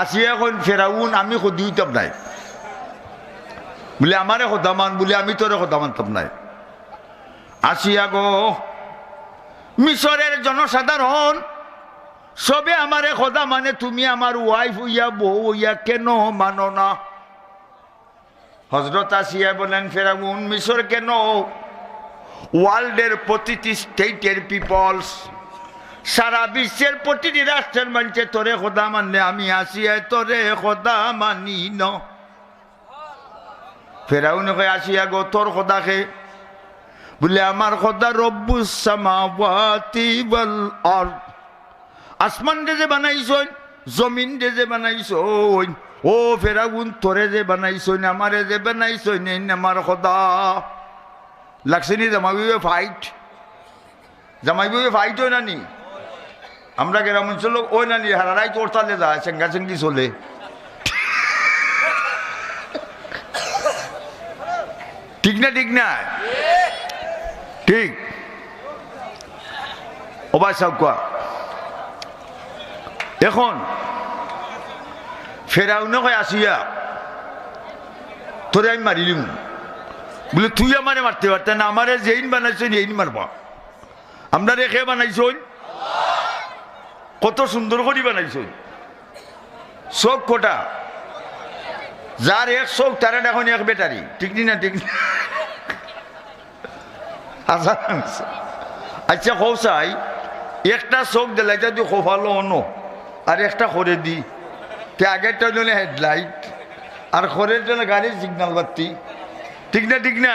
আসিয়া এখন ফেরাউন, আমি সদি হইতাম নাই। বলে আমারে সদামান বলে আমি তোরে সদা মানতাম নাই। আসিয়া গো মিশরের জনসাধারণ, সবে আমারে সদা মানে তুমি আমার ওয়াইফ হইয়া, বউ হইয়া কেন মানো না? হজরত আসিয়া বলেন, ফেরাউন মিশর কেন? ওয়ার্ল্ডের প্রতিটি স্টেটের পিপলস সারা বিশ্বের প্রতিটি রাষ্ট্রের মানুষে, তোরে খোদা মানলে আমি আসিয়ায় তোরে খোদা মানি ন। ফেরাউন কয়ে আসিয়া গো, তোর খোদাকে। বলে, আমার খোদা রব্বুস সামাওয়াতি ওয়াল আরদ। আসমান যে বানাইছই জমিন যে বানাইছই ও ফেরাউন, তোরে যে বানাইছই আমারে যে বানাইছই নেই আমার খোদা। লাগছে নি জামাইবে ফাইট? জামাইবে ফাইট হয় না নি? আমরা গ্রাম অঞ্চল ওই না নি হারারাই তোর তালে যায় চেঙ্গা চেঙ্গি চলে। ঠিক না ঠিক না? ঠিক। ওবাই সাউকা এখন, ফেরাউনে কয় আসিয়া, তোরে আমি মারিলিম বলে, তুই আমারে মারতে পারতে না, আমারে যেইন বানাইছেন, এইন মারবা। আমরা রেখে বানাইছই কত সুন্দর করে বানাইছই চোখ কোটা। যার এক চোখ, তার এখন এক বেটারি ঠিক নি না, ঠিক আচ্ছা আচ্ছা কৌসাই একটা চোখ দিলাইটা তুই খোফালো অন্য, আর একটা করে দি। তে আগেরটা জন্য হেডলাইট আর খরের জন্য গাড়ির সিগনাল বাতি। ঠিক না ঠিক না?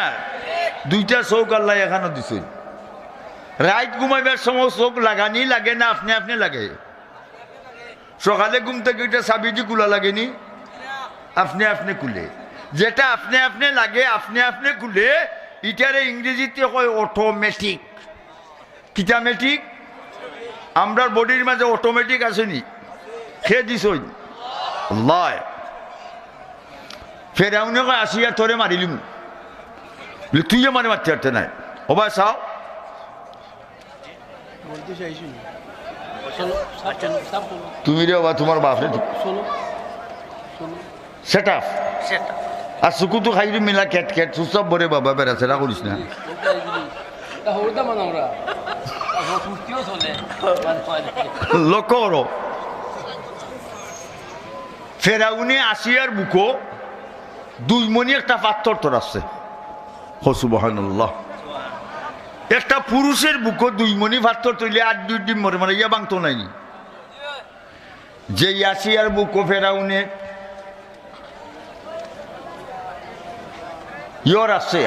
দুইটা চোখ আল্লাহ এখানে দিছে। রাইট ঘুমাইবার সময় চোখ লাগানি লাগে না, আপনি আপনি লাগে। সকালে ঘুম থেকে ওইটা চাবিটি কুলা লাগেনি? আপনি আপনি কুলে। যেটা আপনি আপনি লাগে, আপনি আপনি কুলে, ইটারে ইংরেজিতে কয় অটোমেটিক কিটামেটিক আমরার বডির মাঝে অটোমেটিক আসেনি। খেয়ে দিছই লয় ফের এমন আসিয়া তোরে মারিলিম। বলে তুই মানে মারতে পারতে নাই। ওবা চাও বলতে চাইছি না চলো সাপ চলো সাপ চলো তুমি রে বাবা তোমার বাপরে চলো চলো সেট আপ আর খাই দিম মিলা কেট কেট সব বরে বাবা বেড়া সেটা করিস না। তা হরতাম আমরা। তারপর কুস্তিও চলে। লক্ষ্য করো। ফেরাউনে আসিয়ার বুকো দুই মনি একটা পাত্তর তোর আছে। হসুবহান্লাহ একটা পুরুষের বুকো দুই মনি পাত্তর তৈলে আর দুই ডিম মরে মানে ইয়া বাংতো নাই। যে আসিয়ার বুকো ফেরাউনে ইয়র আছে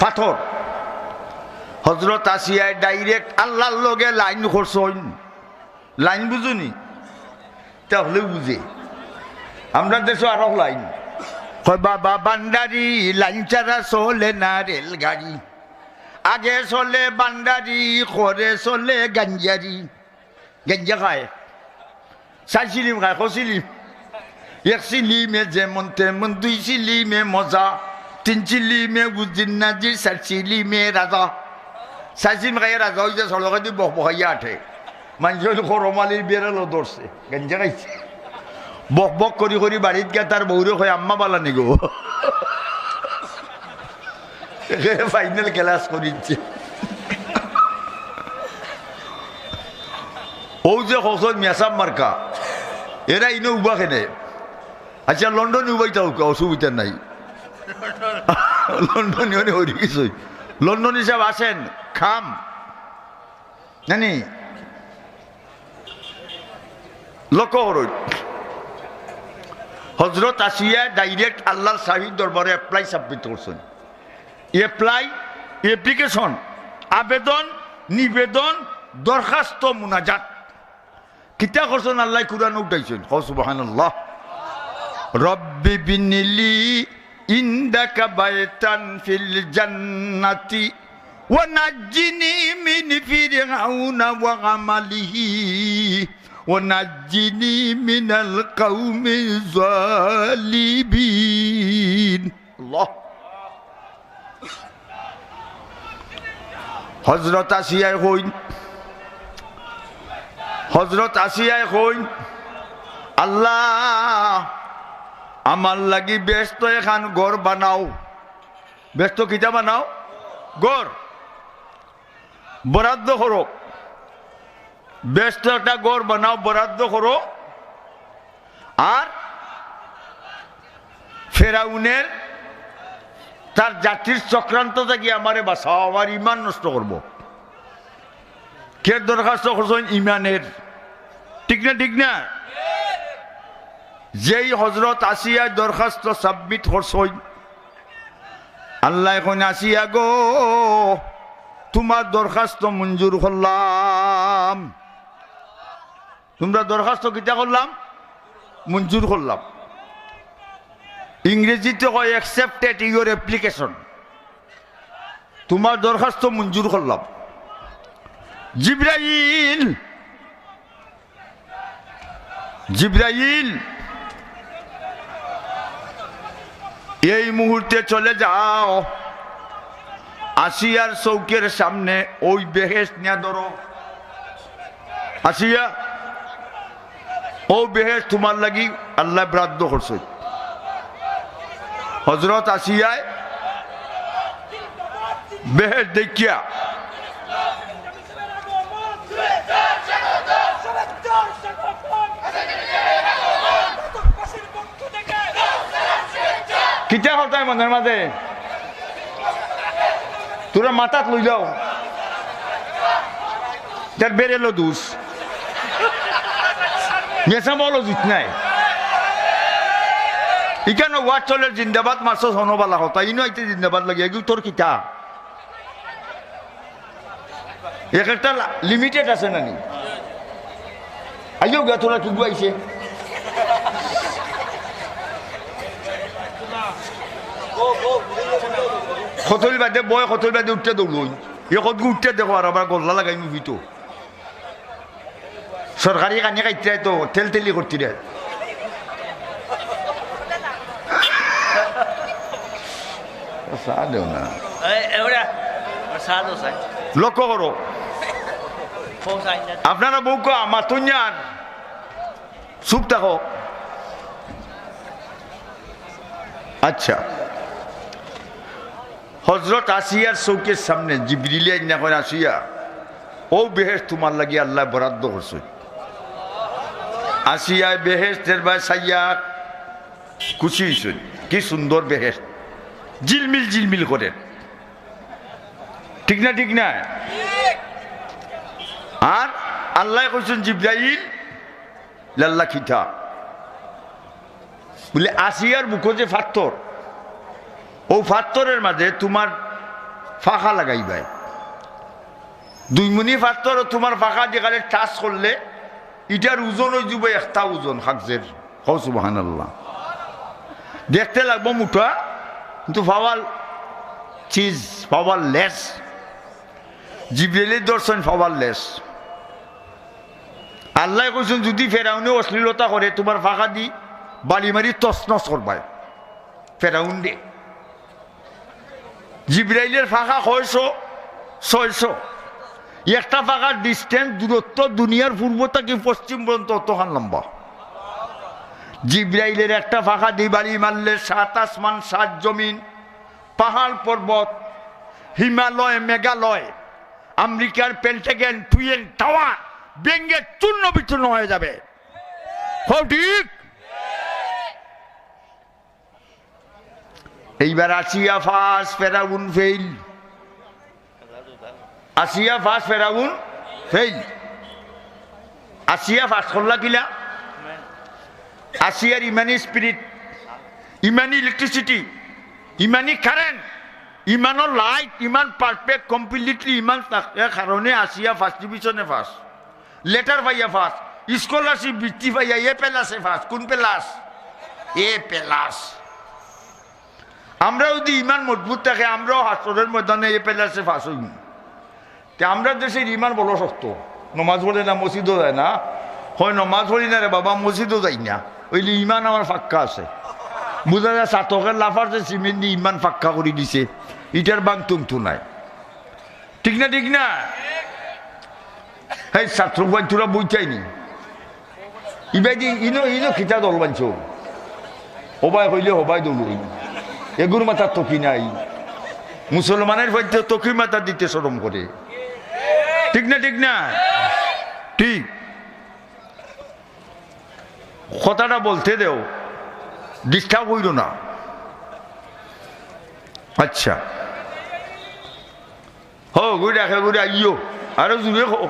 পাথর। হজরত আসিয়ায় ডাইরেক্ট আল্লাহর লগে লাইন করছইন লাইন বুঝুনি? তাহলে বুঝে। আমরা দেশে আরও লাইন। বাবা বান্ডারি লাইন ছাড়া চলে না রেলগাড়ি। আগে চলে বান্ডারি করে চলে গাঞ্জারি গেঞ্জা খায়। চার সিলিম খায় কছিলিম এক সিলিমে যেমন তেমন দুই সিলিমে মজা। তিন সিলিমে বুঝিন নাজি চার সিলিমে রাজা চাইছিন খাই রাজা যে সড়কে দিয়ে বক বকাইয়া আঠে। মানুষ করমালির বেড়ালো ধরছে গেঞ্জা খাইছে। বক বক করি করি বাড়িত গিয়ে তার বৌরে কয়, আম্মা বালা নিগো ফাইনাল ক্লাস করিচ্ছে ও যে হসন মেসাব মার্কা? এরা ইনে উবা খেনে আচ্ছা লন্ডন উবাইতা অসুবিধা নাই। লন্ডন ইনে হরি কিছুই লন্ডন হিসাব আসেন, খাম। জানি লক্ষ্য করুন। হজরত আসিয়া ডাইরেক্ট আল্লাহর শাহিদ দরবারে অ্যাপ্লাই সাবমিট করছেন। অ্যাপ্লাই অ্যাপ্লিকেশন আবেদন নিবেদন দরখাস্ত মুনাজাত কিতা করছেন আল্লাহ কুরআন উঠাইছেন হসুবাহান আল্লাহ রব্বি বিনিলি ইন্দাকা বাইতান ফিল জান্নাতি ونجني من فرعون وعمله ونجني من القوم الظالمين الله হজরত আসিয়ায় হইন। হজরত আসিয়ায় হইন। আল্লাহ, আমার লাগি ব্যস্ত এখান গড় বানাও। ব্যস্ত কিতা বানাও? গড় বরাদ্দ করো। ব্যস্ত একটা গড় বানাও, বরাদ্দ করো। আর ফেরাউনের তার জাতির চক্রান্ত থেকে আমারে বাঁচাও, আমার ইমান নষ্ট করব। কে দরখাস্ত করছেন? ইমানের। ঠিক না ঠিক না? যেই হজরত আসিয়া দরখাস্ত সাবমিট করছই আল্লাহ এখন আসিয়া গো, তোমার দরখাস্ত মঞ্জুর করলাম। তোমরা দরখাস্ত কিতা করলাম? মঞ্জুর করলাম। ইংরেজিতে হয় অ্যাকসেপ্টেড ইউর অ্যাপ্লিকেশন তোমার দরখাস্ত মঞ্জুর করলাম। জিব্রাইল! জিব্রাইল! এই মুহূর্তে চলে যাও। আসিয়ার চৌকের সামনে ওই বেহেস নিয়ে ধরো। আসিয়া, ও বেহেস তোমার লাগি আল্লাহ ব্রাদ্য করছে। হজরত আসিয়ায় বেহেস দেখিয়া কিতা হতায় মনের মাঝে তোরা মাথাত লই যাও তার বেরেলো দুষ। নেশা বলো জিত নাই। ওয়াট চলে জিন্দাবাদ মাছ হনবালা হতা। ইনো আইতে জিন্দাবাদ লাগে এগুলো তোর কিতা? এক একটা লিমিটেড আছে নানি। আইও গা তোরা কি গুয়াইছে খতল বাদে, বয় খতল বাদে উঠতে দৌড়ই এ কত উঠতে দেখো আর আবার গল্লা লাগাই তো সরকারি কানি কাইতে তো, তেল তেলি করতে রে চা দেও না. লক্ষ্য করো আপনারা বউকে আমার তুঞ্জান চুপ থাকো আচ্ছা হজরত আসিয়ার চৌকের সামনে জিবরিলে যখন আসিয়া ও বেহেস তোমার লাগি আল্লাহ বরাদ্দ করছে আসিয়ায় বেহেস্টের বা সাইয়া খুশি হয়েছে কি সুন্দর বেহেস জিলমিল জিলমিল করে। ঠিক না ঠিক না? আর আল্লাহ কইছেন জিব্রাইল, লাল্লা খিঠা বলে আসিয়ার বুকো যে ফাত্তর। ও ফাত্তরের মাঝে তোমার ফাঁকা লাগাইবাই। দুই মনি ফাত্তর, তোমার ফাঁকা যেখানে টাচ করলে, ইটার ওজন হয়ে যাব একটা ওজন হাকজের হসুবাহান আল্লাহ দেখতে লাগবো মুঠা। কিন্তু পাওয়ার চিজ পাওয়ার লেস জিব্রেলের দর্শন পাওয়ার লেস আল্লাহ কইছেন, যদি ফেরাউনে অশ্লীলতা করে, তোমার ফাঁকা দি, বালি মারি তসনস করবাই ফেরাউন দে। জিব্রাইলের ফাঁকা ছয়শো ছয়শো। একটা ফাঁকার ডিস্টেন্স দূরত্ব দুনিয়ার পূর্ব থেকে পশ্চিম পর্যন্ত অতখান লম্বা? জিব্রাইলের একটা ফাঁকা দি বাড়ি মারলে সাত আসমান, সাত জমিন। পাহাড় পর্বত, হিমালয়, মেঘালয়, আমেরিকার পেন্টাগেন টুয়েন টাওয়ার, ব্যঙ্গে চূর্ণ বিচূর্ণ হয়ে যাবে। ঠিক? এইবার আসিয়া ফাস ফেরাউন ফেইল। আসিয়া ফাস ফেরাউন ফেইল। আসিয়া ফাস করলা কিলা? আসিয়ার ইমানি স্পিরিট ইমানি ইলেকট্রিসিটি ইমানি কারেন্ট ইমানৰ লাইট ইমান পারফেক্ট কমপ্লিটলি ইমান এর কারণে আসিয়া ফার্স্ট ডিভিশনে ফার্স্ট লেটার পাইয়া ফার্স্ট স্কলারশিপ বৃত্তি পাইয়া এ পেলাসে ফার্স্ট কোন পেলাস এ পেলাস আমরা যদি ইমান মজবুত থাকে আমরাও হাসরের ময়দানে এ পেলাসে ফার্স্ট হইব তে আমরা দেশের ইমান বড় শক্ত নমাজ পড়ে না মসজিদও যায় না হয় নমাজ পড়ি না রে বাবা মসজিদও যাই না ওইলে ইমান আমার ফাক্কা আছে। বুঝা যায় চাতকের লাফার যে সিমেন্ট দিয়ে ইমান ফাক্কা করে দিছে, ইটার বাং তুমতু নাই ঠিক না ঠিক না? এই ছাত্র তোরা বইটাইনি ইবাই দি, ইনো ইনো খিতা দল বাঞ্চ হবাই হইলে হবাই দল এগুর মাথার তকি নাই। মুসলমানের মধ্যে তকি মাথা দিতে সরম করে। ঠিক না ঠিক না? ঠিক। কথাটা বলতে দেও। ডিস্টার্ব হইল না। আচ্ছা। হো, গুড়ি রাখে গুড়ি আইও আরও জুড়ে হো।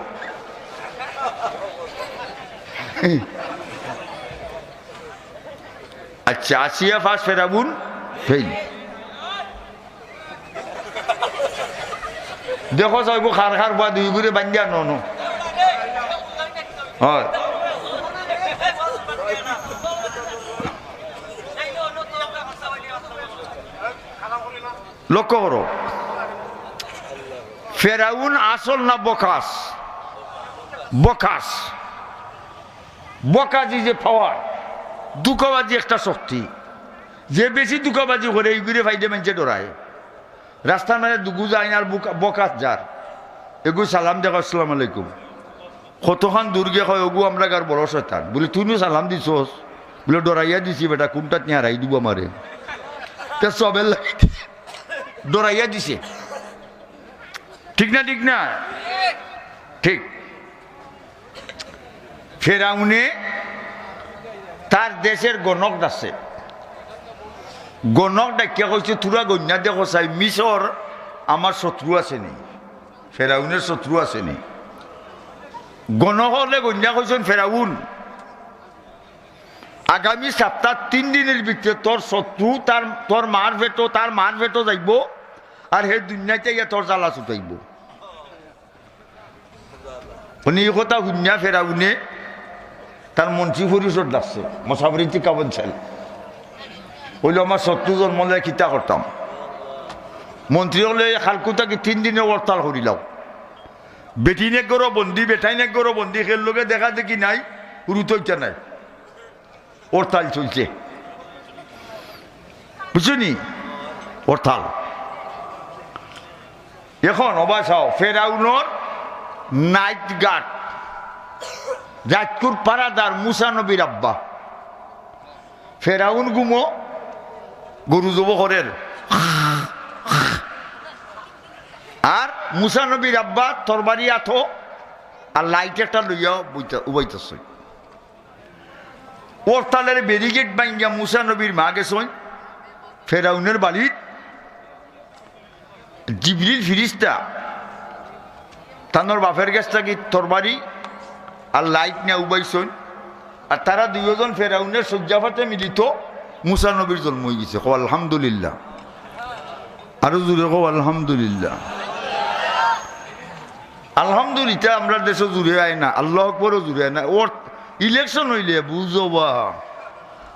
আচ্ছা আসিয়া ফাঁস ফেরাবুন। ফেল। দেখো চাইব খার খার বা দুই বান্ধিয়া ন ন। হয়। লক্ষ্য করো। ফেরাউন আসল না বকাস? বকাস। বকাজি যে পাওয়ার, দুঃখবাজি একটা শক্তি। যে বেশি দুঃখবাজি করে এইগুলি ফাইদে মেঞ্চে ডরায়। রাস্তার মানে দুগু যায় না আর বুকা- বকাত যার। এগু সালাম দেখো আসসালাম আলাইকুম। কতখান দুর্গে হয়, ওগু আমরা গার বড় শয়তান। বলে, তুমিও সালাম দিছস? বলে, ডরাইয়া দিছি বেটা কোনটাত নিয়ে হারাই দিব আমারে? তে সবে লাগি দিছে। ডরাইয়া দিছে। ঠিক না ঠিক না? ঠিক। ফেরাউনে তার দেশের গণক ডাকছে গণক ডাকিয়া কইছে, তুরা গন্যা দেখো, চাই মিশর আমার শত্রু আছে নি? ফেরাউনের শত্রু আছে নি। গণক হলে গন্যা কইছেন ফেরাউন, আগামী সপ্তাহ তিন দিনের ভিতরে তোর শত্রু তার তোর মার ভেটো তার মার ভেটো যাইব। আর হে দুনিয়াতে ইয়া তোর জ্বালা ছুটাইব। উনি এই কথা শুনিয়া ফেরাউনে তার মন্ত্রী পরিষদ ডাকছে মশাবরীতি কাবন ছেল হইলে আমার শত্রু জন্মলে খিতা করতাম মন্ত্রী হলে খালকুতাকে তিন দিনে হরতাল করিলাম বেটি গরো বন্দি বেটাই গরো বন্দি খেল লোকে দেখা দেখি নাই রুতইটা নাই। হরতাল চলছে। বুঝছনি হরতাল এখন অবাসাও, ফেরাউনর নাইট গার্ড রাজকুর পাড়াদার মুসা নবীর আব্বা। ফেরাউন গুমো, গরু জব করের আর মুসা নবীর আব্বা তরবারি আথো আর লাইট একটা লইয়া উবাইতেছে। ওরতালের ব্যারিগেড বাইঙ্গা মুসা নবীর মা গেছই ফেরাউনের বাড়ির জিবরিল ফিরিস্তা, তানোর বাপের গেছ থাকি তরবারি আর লাইট নিয়ে উবাইছই আর তারা দুইজন ফেরাউনের শয্যাফাতে মিলিত মুসা নবীর জন্ম হয়ে গেছে। কো আলহামদুলিল্লাহ। আরও জুড়ে কো আলহামদুলিল্লাহ। আলহামদুলিল্লাহ আমরা দেশে জুড়ে আয় না। আল্লাহ আকবরও জুড়ে আয় না। ওর ইলেকশন হইলে বুঝবা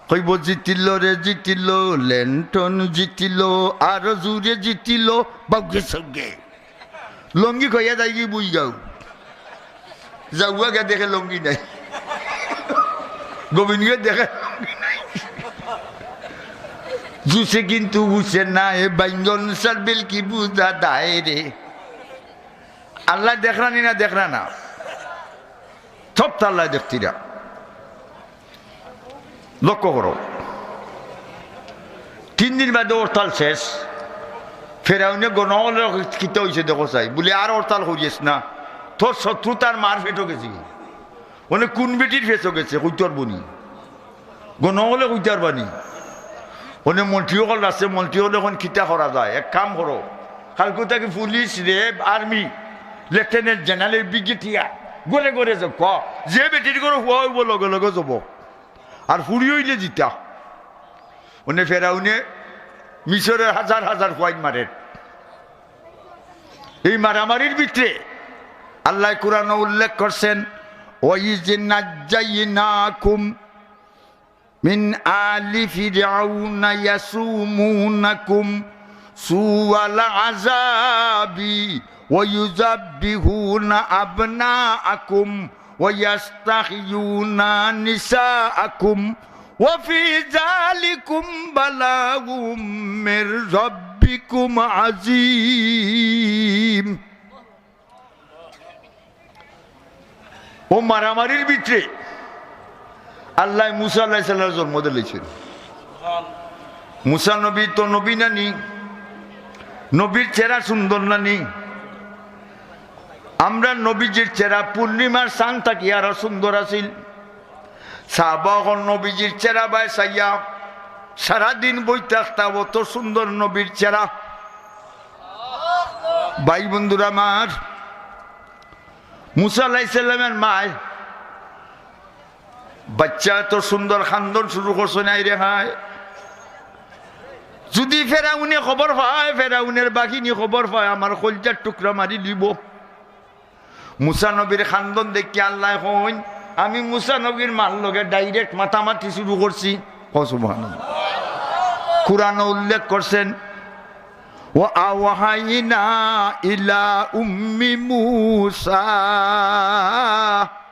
কইব জিতিল রে জিতিল, লেন্টন জিতিল, আর জুড়ে জিতিল বাউকে সঙ্গে। লঙ্গি কইয়া যাই কি বুঝ যাও। যাওয়া দেখে লঙ্গি নাই। গোবিন্দকে দেখে। জুসে কিন্তু বুঝে না এ বাইঙ্গন সারবেল কি বুঝা দায় রে। আল্লাহ দেখরানি না দেখরা না সব তো আল্লাহ দেখতিরা। লক্ষ্য করো। তিন দিন বাদে হরতাল শেষ। ফেরাউনে গণহলে কিতে হয়েছে দেখো চাই। বলে আর হরতাল করিস না। তোর শত্রু তার মার ফেটো গেছে। মানে কোন বেটির ফেসো গেছে, কইতর বনি গণহলে কইতার বানি ওনে মন্ত্রীসকল আছে মন্ত্রী হলে এখন খিতা করা যায়? এক কাম করো। কালকে তাকে police RAB army lieutenant general brigadier গড়ে গড়ে যাব ক? যে বেটির করে হুয়া হইব, লগে লগে যাব। আর ফুড়ি হইলে জিতা। উনি ফেরাউনে মিশরের হাজার হাজার কয়েক মারের এই মারামারির ভিতরে আল্লাহ কোরআন উল্লেখ করছেন ওই যে নাজ্জাইনাকুম মিন আলি ফিরাউনা ইয়াসুমুনাকুম সুওয়াল আযাবি ওয়ায়ুযাব্বিহুনা আবনাআকুম ওয়াস্তাহিউনা নিসাআকুম ওয়া ফি যালিকুম বালাগুম মির রাব্বিকুম ও মারামারির ভিতরে আল্লাহ মুসা আল্লাহ সাল্লাহ জন্ম দিলেছেন মুসা নবী তো নবী নানি, নবীর চেহারা সুন্দর নানি। আমরা নবীজির চেহারা পূর্ণিমার সান থাকি আরও সুন্দর আছিল। নবীজির চেহারা বাই সাইয়া, সারাদিন বইতে আসতাম অত সুন্দর নবীর চেহারা ভাই বন্ধুরা আমার, মুসা আলাইসাল্লামের মায়, বাচ্চা এত সুন্দর খান্দন শুরু করছে নাই রে যদি ফেরাউনে খবর পায়, ফেরাউনের বাহিনী খবর পায়, আমার কলজার টুকরা মারি দিব মুসা নবীর খান্দন দেখি আল্লাহ হইন। আমি মুসা নবীর মার লগে ডাইরেক্ট মাতামাতি শুরু করছি। কসুবান কোরআন উল্লেখ করছেন ও আওয়াহাইনা ইলা উম্মি মুসা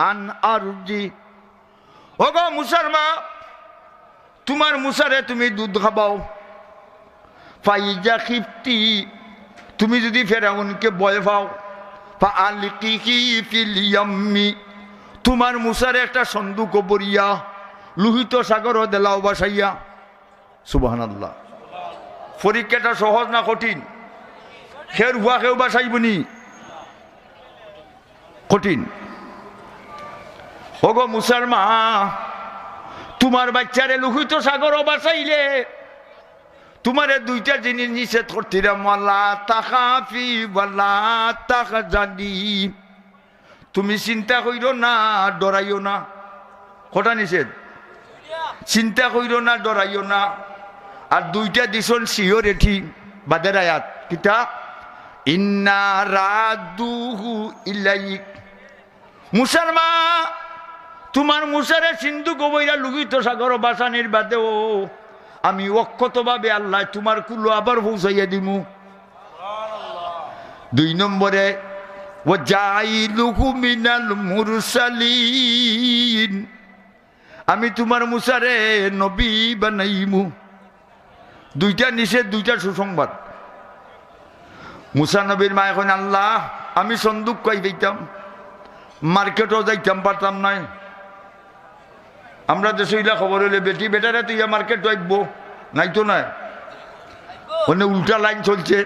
আন আরজি। ওগো মুসার মা, তোমার মুসারে তুমি দুধ খাবাও। ফাইজা খিফতি, তুমি যদি ফেরাউনকে ভয় পাও তোমার মুসারে একটা সন্দুক বরিয়া, লোহিত সাগর দেলাও বাসাইয়া। সুবাহান আল্লাহ পরীক্ষাটা সহজ না কঠিন? খের হুয়া খেউ বাসাইবনি? কঠিন। ওগো মুসার মা তোমার বাচ্চারে লোহিত সাগর বাসাইলে তোমারে দুইটা জিনিস নিষেধ করতিরাম মাল্লা তাকাফি বলা তাকা জানি তুমি চিন্তা কইরো না, ডরাইও না। কটা নিষেধ? চিন্তা কইরো না, ডরাইও না। আর দুইটা দিছন সিও রেঠি বাদের আয়াত। কিতা? ইন্না ইলাইক। তোমার মুসারে সিন্ধু কবইরা লুকিত সাগর বাসানির বাদে ও আমি অক্ষতভাবে আল্লাহ তোমার কুলো আবার পৌঁছাইয়া দিমু। দুই নম্বরে ও মিনাল আমি তোমার মুসারে নবী বানাইমু। দুইটা নিষেধ, দুইটা সুসংবাদ। মুসা নবীর মা এখন, আল্লাহ, আমি সন্দুক কই দিতাম মার্কেটও যাইতাম, পারতাম নাই। আমরা দেশইলা খবর হইলে, বেটি, বেটারে, তুই মার্কেট যাইব নাই তো নাই। ওনে উল্টা লাইন চলছে।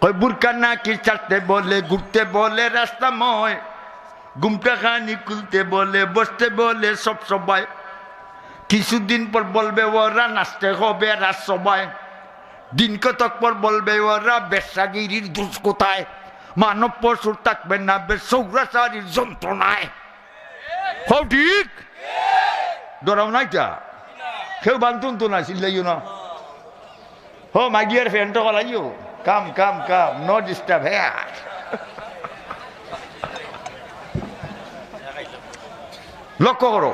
কই বুরকা না কি চাটতে বলে, ঘুরতে বলে, রাস্তা ময়। গুমটা খানি খুলতে বলে, বসতে বলে, সব সবাই। কিছুদিন পর বলবে, ওরা নাচতে হবে, রাত সবাই। দিন কতক পর বলবে, ওরা বেশাগিরির দুষ কোথায়? মানব পশুর থাকবে না, বেশ বেসৌরাচারীর যন্ত্রণায়। ঠিক। ডরাও নাইটা কেউ বান্তুন তো না চিল্লাইও না। হো, মাগিয়ার ফ্যানটা কলাইও কাম কাম কাম নো ডিস্টার্ব হ্যাঁ লক্ষ্য করো